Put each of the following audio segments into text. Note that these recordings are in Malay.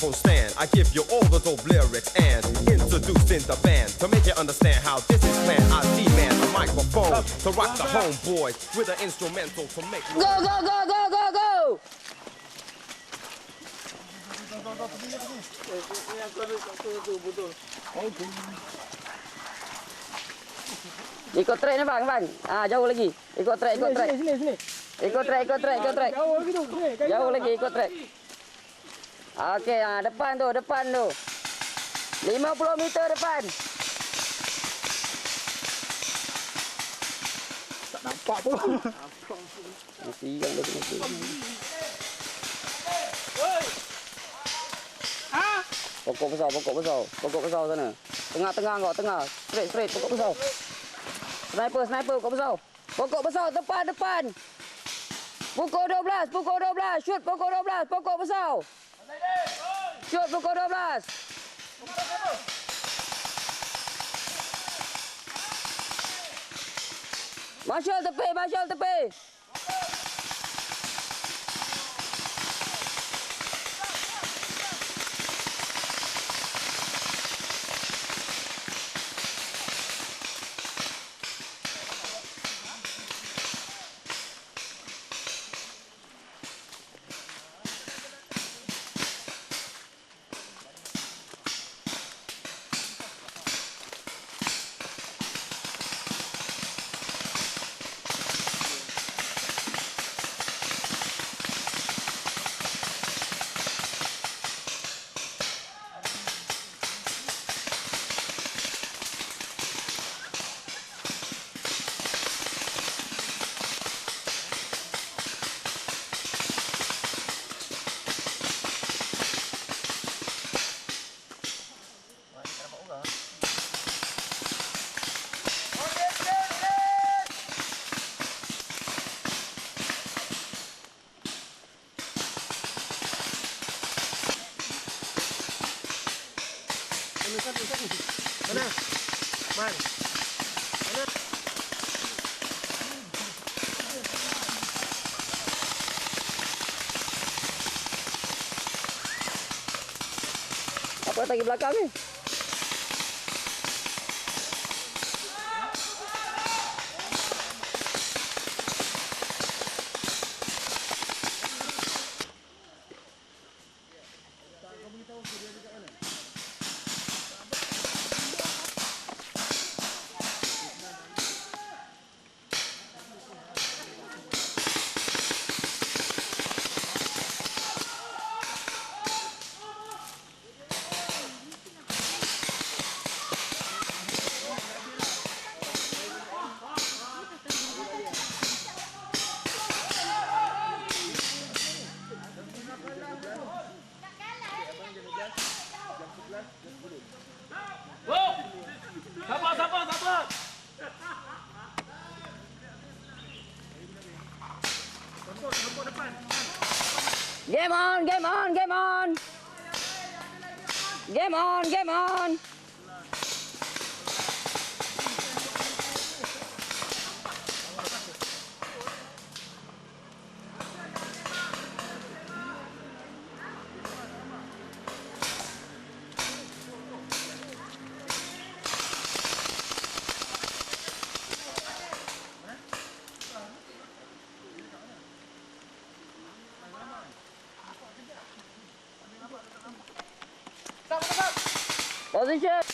microphone stand. I give you all the dope lyrics and introducing the band to make you understand how this is planned. I demand a microphone to rock the homeboys with an instrumental to make. Go, go, go, go, go, go! Ikut track ni bang, bang. Ah jauh lagi. Ikut track, ikut track. Sini, sini. Ikut track, ikut track, ikut track. Jauh lagi tu. Sini, kayu. Jauh lagi ikut track. Okey, ah depan tu, depan tu. 50 meter depan. Tak nampak pun. Mesti yang dia kena tu. Pokok besar, pokok besar. Pokok besar sana. Tengah-tengah kau, tengah. Straight, straight, pokok besar. Sniper, sniper, pokok besar. Pokok besar, depan, depan. Pukul 12, pukul 12. Shoot pukul 12, pokok besar. Shoot pukul 12. Marshal tepi, Marshal tepi. Mana? Man. Apa lagi belakang ni? Sabar, sabar. Game on, game on, game on. Game on, game on. Position. Game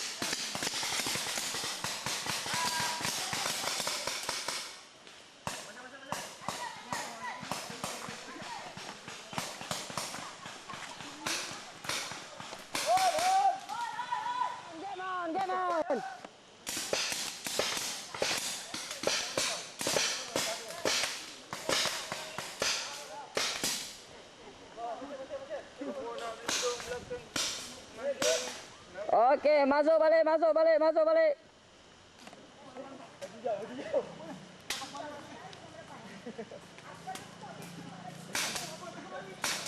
Okey, masuk balik, masuk balik, masuk balik. Thank you.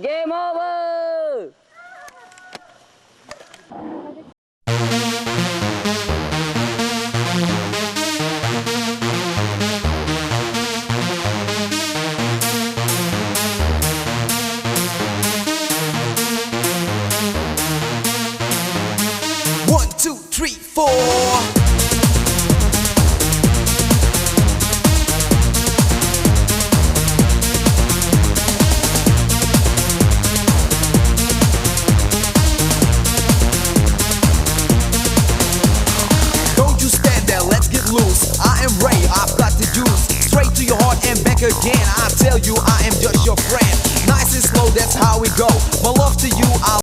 Game over. Back again. I tell you, I am just your friend. Nice and slow, that's how we go. My love to you, I